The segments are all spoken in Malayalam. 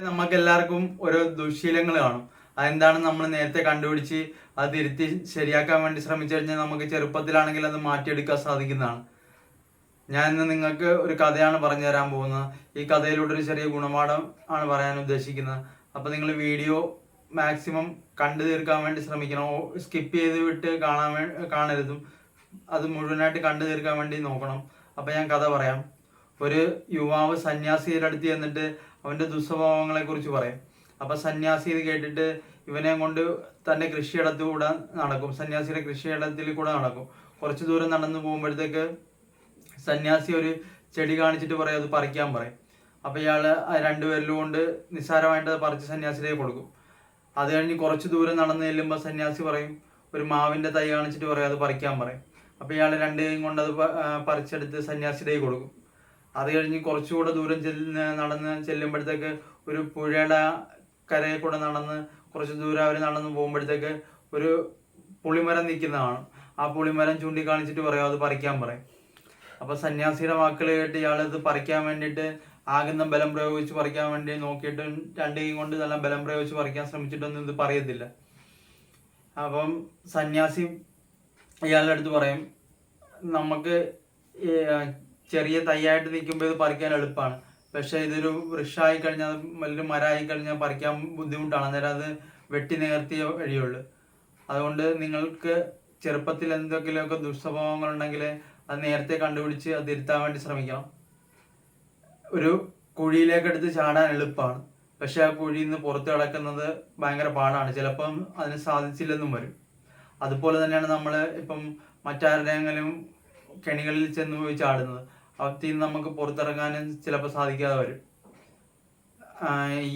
നമുക്ക് എല്ലാവർക്കും ഓരോ ദുശീലങ്ങൾ കാണും. അതെന്താണ് നമ്മൾ നേരത്തെ കണ്ടുപിടിച്ച് അത് തിരുത്തി ശരിയാക്കാൻ വേണ്ടി ശ്രമിച്ചു കഴിഞ്ഞാൽ നമുക്ക് ചെറുപ്പത്തിലാണെങ്കിൽ അത് മാറ്റിയെടുക്കാൻ സാധിക്കുന്നതാണ്. ഞാൻ ഇന്ന് നിങ്ങൾക്ക് ഒരു കഥയാണ് പറഞ്ഞു തരാൻ പോകുന്നത്. ഈ കഥയിലൂടെ ഒരു ചെറിയ ഗുണപാഠം ആണ് പറയാൻ ഉദ്ദേശിക്കുന്നത്. അപ്പോൾ നിങ്ങൾ വീഡിയോ മാക്സിമം കണ്ടു തീർക്കാൻ വേണ്ടി ശ്രമിക്കണം. സ്കിപ്പ് ചെയ്ത് വിട്ട് കാണാൻ കാണരുതും. അത് മുഴുവനായിട്ട് കണ്ടു തീർക്കാൻ വേണ്ടി നോക്കണം. അപ്പോൾ ഞാൻ കഥ പറയാം. ഒരു യുവാവ് സന്യാസിയുടെ അടുത്ത് ചെന്നിട്ട് അവന്റെ ദുസ്വഭാവങ്ങളെ കുറിച്ച് പറയും. അപ്പൊ സന്യാസി ഇത് കേട്ടിട്ട് ഇവനെ കൊണ്ട് തന്റെ കൃഷിയിടത്ത് കൂടെ നടക്കും. സന്യാസിയുടെ കൃഷിയിടത്തിൽ കൂടെ നടക്കും. കുറച്ച് ദൂരം നടന്നു പോകുമ്പോഴത്തേക്ക് സന്യാസി ഒരു ചെടി കാണിച്ചിട്ട് പറയും അത് പറിക്കാൻ പറയും. അപ്പൊ ഇയാൾ രണ്ടുപേരിലും കൊണ്ട് നിസ്സാരമായിട്ട് അത് പറിച്ച് സന്യാസിയിലേക്ക് കൊടുക്കും. അത് കഴിഞ്ഞ് കുറച്ച് ദൂരം നടന്നു ചെല്ലുമ്പോൾ സന്യാസി പറയും ഒരു മാവിന്റെ തൈ കാണിച്ചിട്ട് പറയും അത് പറിക്കാൻ പറയും. അപ്പൊ ഇയാൾ രണ്ടുപേരും കൊണ്ട് അത് പറിച്ചെടുത്ത് സന്യാസിയിലേക്ക് കൊടുക്കും. അത് കഴിഞ്ഞ് കുറച്ചുകൂടെ ദൂരം ചെല്ലുന്ന നടന്ന് ചെല്ലുമ്പോഴത്തേക്ക് ഒരു പുഴയുടെ കരയിൽ കൂടെ നടന്ന് കുറച്ച് ദൂരം അവർ നടന്ന് പോകുമ്പോഴത്തേക്ക് ഒരു പുളിമരം നിൽക്കുന്നതാണ് ആ പുളിമരം ചൂണ്ടിക്കാണിച്ചിട്ട് പറയും അത് പറിക്കാൻ പറയും. അപ്പോൾ സന്യാസിയുടെ വാക്കുകൾ കേട്ട് ഇയാളത് പറിക്കാൻ വേണ്ടിയിട്ട് ആകുന്ന ബലം പ്രയോഗിച്ച് പറിക്കാൻ വേണ്ടി നോക്കിയിട്ട് രണ്ട് കൊണ്ട് നല്ല ബലം പ്രയോഗിച്ച് പറിക്കാൻ ശ്രമിച്ചിട്ടൊന്നും ഇത് പറയത്തില്ല. അപ്പം സന്യാസി ഇയാളുടെ അടുത്ത് പറയും നമുക്ക് ചെറിയ തൈയായിട്ട് നിൽക്കുമ്പോൾ ഇത് പറിക്കാൻ എളുപ്പമാണ്. പക്ഷേ ഇതൊരു വൃക്ഷമായി കഴിഞ്ഞാൽ വലിയ മരമായി കഴിഞ്ഞാൽ പറിക്കാൻ ബുദ്ധിമുട്ടാണ്. അന്നേരം അത് വെട്ടി നേർത്തിയ വഴിയുള്ളു. അതുകൊണ്ട് നിങ്ങൾക്ക് ചെറുപ്പത്തിൽ എന്തെങ്കിലുമൊക്കെ ദുസ്വഭാവങ്ങൾ ഉണ്ടെങ്കിൽ അത് നേരത്തെ കണ്ടുപിടിച്ച് അത് തിരുത്താൻ വേണ്ടി ശ്രമിക്കണം. ഒരു കുഴിയിലേക്ക് എടുത്ത് ചാടാൻ എളുപ്പമാണ്. പക്ഷെ ആ കുഴിയിൽ നിന്ന് പുറത്ത് കിടക്കുന്നത് ഭയങ്കര പാടാണ്. ചിലപ്പം അതിന് സാധിച്ചില്ലെന്നും വരും. അതുപോലെ തന്നെയാണ് നമ്മൾ ഇപ്പം മറ്റാരുടെയെങ്കിലും കെണികളിൽ ചെന്ന് പോയി ചാടുന്നത്. അവത്തിൽ നിന്ന് നമുക്ക് പുറത്തിറങ്ങാനും ചിലപ്പോൾ സാധിക്കാതെ വരും.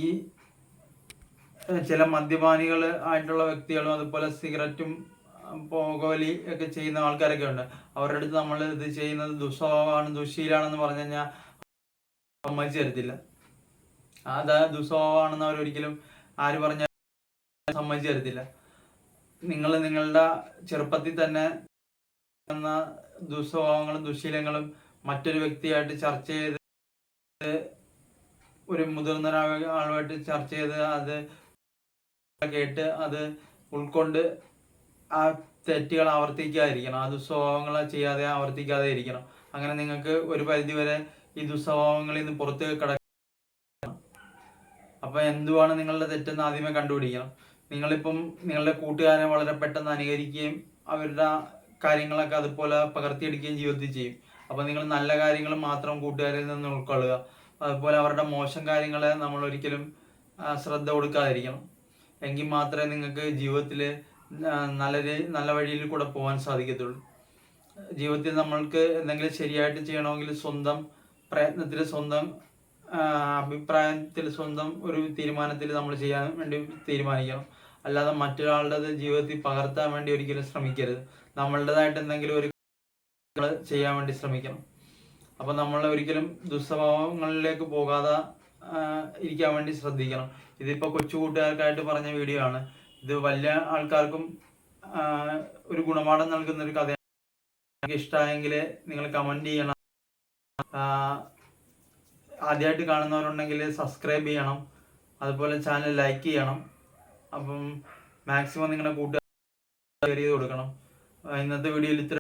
ഈ ചില മദ്യപാനികൾ ആയിട്ടുള്ള വ്യക്തികളും അതുപോലെ സിഗരറ്റും പുകവലി ഒക്കെ ചെയ്യുന്ന ആൾക്കാരൊക്കെ ഉണ്ട്. അവരുടെ അടുത്ത് നമ്മൾ ഇത് ചെയ്യുന്നത് ദുസ്വഭാവമാണ് ദുശീലാണെന്ന് പറഞ്ഞു കഴിഞ്ഞാൽ സമ്മതിച്ചു തരത്തില്ല. അത് ദുസ്വഭാവമാണെന്ന് അവരൊരിക്കലും ആര് പറഞ്ഞാൽ സമ്മതിച്ചു തരത്തില്ല. നിങ്ങൾ നിങ്ങളുടെ ചെറുപ്പത്തിൽ തന്നെ എന്ന ദുസ്വഭാവങ്ങളും ദുശീലങ്ങളും മറ്റൊരു വ്യക്തിയായിട്ട് ചർച്ച ചെയ്ത് ഒരു മുതിർന്ന ആളുമായിട്ട് ചർച്ച ചെയ്ത് അത് കേട്ട് അത് ഉൾക്കൊണ്ട് ആ തെറ്റുകൾ ആവർത്തിക്കാതിരിക്കണം ആ ദുസ്വഭാവങ്ങൾ ചെയ്യാതെ ആവർത്തിക്കാതെ ഇരിക്കണം അങ്ങനെ നിങ്ങൾക്ക് ഒരു പരിധി വരെ ഈ ദുസ്വഭാവങ്ങളിൽ നിന്ന് പുറത്ത് കിടക്കണം. അപ്പൊ എന്തുവാണ് നിങ്ങളുടെ തെറ്റെന്ന് ആദ്യമേ കണ്ടുപിടിക്കണം. നിങ്ങളിപ്പം നിങ്ങളുടെ കൂട്ടുകാരെ വളരെ പെട്ടെന്ന് അനുകരിക്കുകയും അവരുടെ കാര്യങ്ങളൊക്കെ അതുപോലെ പകർത്തിയെടുക്കുകയും ജീവിതത്തിൽ ചെയ്യും. അപ്പൊ നിങ്ങൾ നല്ല കാര്യങ്ങൾ മാത്രം കൂട്ടുകാരിൽ നിന്ന് ഉൾക്കൊള്ളുക. അതുപോലെ അവരുടെ മോശം കാര്യങ്ങളെ നമ്മൾ ഒരിക്കലും ശ്രദ്ധ കൊടുക്കാതിരിക്കണം. എങ്കിൽ മാത്രമേ നിങ്ങൾക്ക് ജീവിതത്തിൽ നല്ല നല്ല വഴിയിൽ കൂടെ പോകാൻ സാധിക്കത്തുള്ളൂ. ജീവിതത്തിൽ നമ്മൾക്ക് എന്തെങ്കിലും ശരിയായിട്ട് ചെയ്യണമെങ്കിൽ സ്വന്തം പ്രയത്നത്തിൽ സ്വന്തം അഭിപ്രായത്തിൽ സ്വന്തം ഒരു തീരുമാനത്തിൽ നമ്മൾ ചെയ്യാൻ വേണ്ടി തീരുമാനിക്കണം. അല്ലാതെ മറ്റൊരാളുടെ ജീവിതത്തിൽ പകർത്താൻ വേണ്ടി ഒരിക്കലും ശ്രമിക്കരുത്. നമ്മളുടേതായിട്ട് എന്തെങ്കിലും ഒരു ചെയ്യാൻ വേണ്ടി ശ്രമിക്കണം. അപ്പൊ നമ്മൾ ഒരിക്കലും ദുസ്വഭാവങ്ങളിലേക്ക് പോകാതെ ഇരിക്കാൻ വേണ്ടി ശ്രദ്ധിക്കണം. ഇതിപ്പോ കൊച്ചു കൂട്ടുകാർക്കായിട്ട് പറഞ്ഞ വീഡിയോ ആണ്. ഇത് വലിയ ആൾക്കാർക്കും ഒരു ഗുണപാഠം നൽകുന്ന ഒരു എനിക്ക് ഇഷ്ടമായെങ്കിൽ നിങ്ങൾ കമന്റ് ചെയ്യണം. ആദ്യമായിട്ട് കാണുന്നവരുണ്ടെങ്കിൽ സബ്സ്ക്രൈബ് ചെയ്യണം. അതുപോലെ ചാനൽ ലൈക്ക് ചെയ്യണം. അപ്പം മാക്സിമം നിങ്ങളുടെ കൂട്ടുകാർ ചെയ്ത് കൊടുക്കണം. ഇന്നത്തെ വീഡിയോയിൽ ഇത്ര